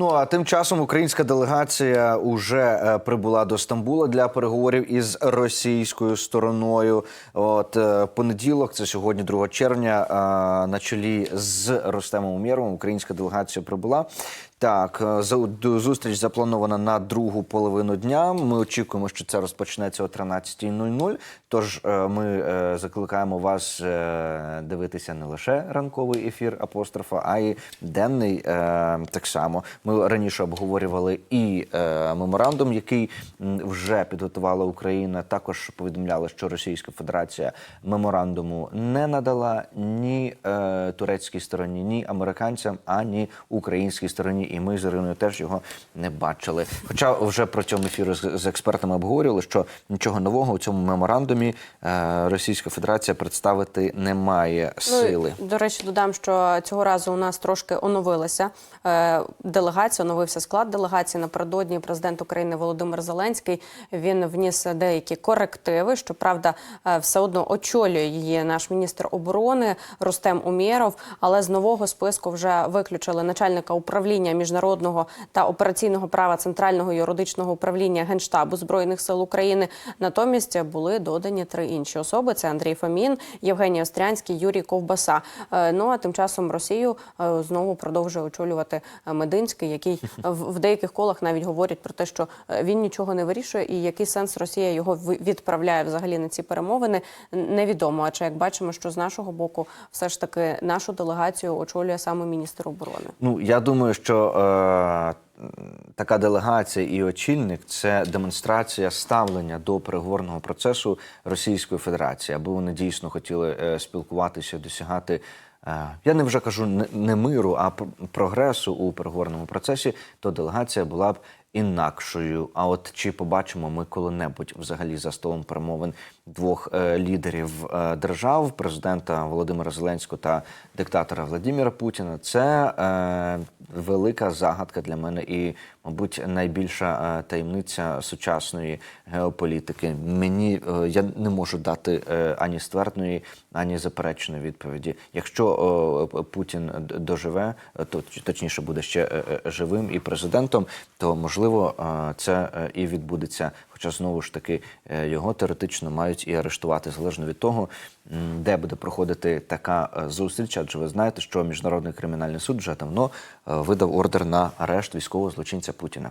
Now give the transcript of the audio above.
Ну а тим часом українська делегація уже е, прибула до Стамбула для переговорів із російською стороною. От е, понеділок, це сьогодні, 2 червня, е, на чолі з Ростемом Умєровим українська делегація прибула. Так, е, зустріч запланована на другу половину дня. Ми очікуємо, що це розпочнеться о 13.00. Тож е, ми е, закликаємо вас дивитися не лише ранковий ефір апострофа, а й денний так само. Ми раніше обговорювали і меморандум, який вже підготувала Україна. Також повідомляли, що Російська Федерація меморандуму не надала ні турецькій стороні, ні американцям, ані українській стороні. І ми з Іриною теж його не бачили. Хоча вже протягом ефіру з, з експертами обговорювали, що нічого нового у цьому меморандумі е, Російська Федерація представити не має сили. Ну, до речі, додам, що цього разу у нас трошки оновилася е, делегація, оновився склад делегації. Напередодні президент України Володимир Зеленський він вніс деякі корективи. Щоправда, е, все одно очолює її наш міністр оборони Рустем Умєров. Але з нового списку вже виключили начальника управління міжнародного та операційного права центрального юридичного управління генштабу збройних сил України. Натомість були додані три інші особи: це Андрій Фомін, Євгеній Острянський, Юрій Ковбаса. Е, Ну а тим часом Росію е, знову продовжує очолювати Мединський, який в деяких колах навіть говорять про те, що е, він нічого не вирішує, і який сенс Росія його відправляє взагалі на ці перемовини, невідомо. А чи як бачимо, що з нашого боку, все ж таки нашу делегацію очолює саме міністр оборони. Ну я думаю, що е, така делегація і очільник це демонстрація ставлення до переговорного процесу Російської Федерації, аби вони дійсно хотіли е, спілкуватися, досягати. Е, Я не вже кажу не, миру, а прогресу у переговорному процесі, то делегація була б інакшою. А от чи побачимо ми коли-небудь взагалі за столом перемовин двох е, лідерів е, держав, президента Володимира Зеленського та диктатора Владимира Путіна, це велика загадка для мене і, мабуть, найбільша таємниця сучасної геополітики. Мені я не можу дати ані ствердної, ані заперечної відповіді. Якщо Путін доживе, е, то точніше буде ще е, е, живим і президентом, то можливо це і відбудеться. Хоча знову ж таки його теоретично мають і арештувати залежно від того, де буде проходити така зустріч. Адже ви знаєте, що міжнародний кримінальний суд вже давно видав ордер на арешт військового злочинця Путіна.